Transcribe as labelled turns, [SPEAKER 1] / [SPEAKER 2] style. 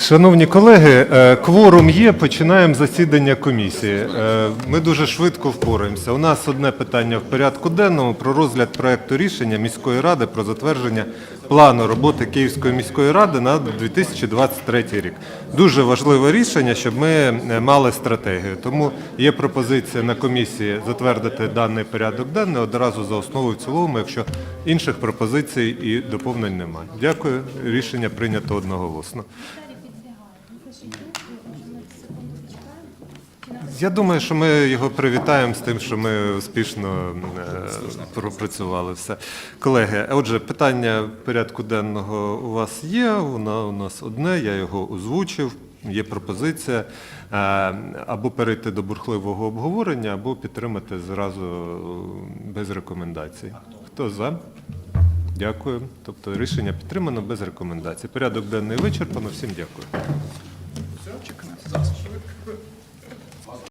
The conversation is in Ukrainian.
[SPEAKER 1] Шановні колеги, е, кворум є, починаємо засідання комісії. Е, Ми дуже швидко впораємося. У нас одне питання в порядку денному про розгляд проекту рішення міської ради про затвердження плану роботи Київської міської ради на 2023 рік. Дуже важливе рішення, щоб ми е, мали стратегію. Тому є пропозиція на комісії затвердити даний порядок денний одразу за основу в цілому, якщо інших пропозицій і доповнень немає. Дякую. Рішення прийнято одноголосно. Я думаю, що ми його привітаємо з тим, що ми успішно е, пропрацювали все. Колеги, отже, питання порядку денного у вас є. Воно у нас одне, я його озвучив. Є пропозиція е, або перейти до бурхливого обговорення, або підтримати зразу е, без рекомендацій. Хто за? Дякую. Тобто рішення підтримано без рекомендацій. Порядок денний вичерпано. Всім дякую.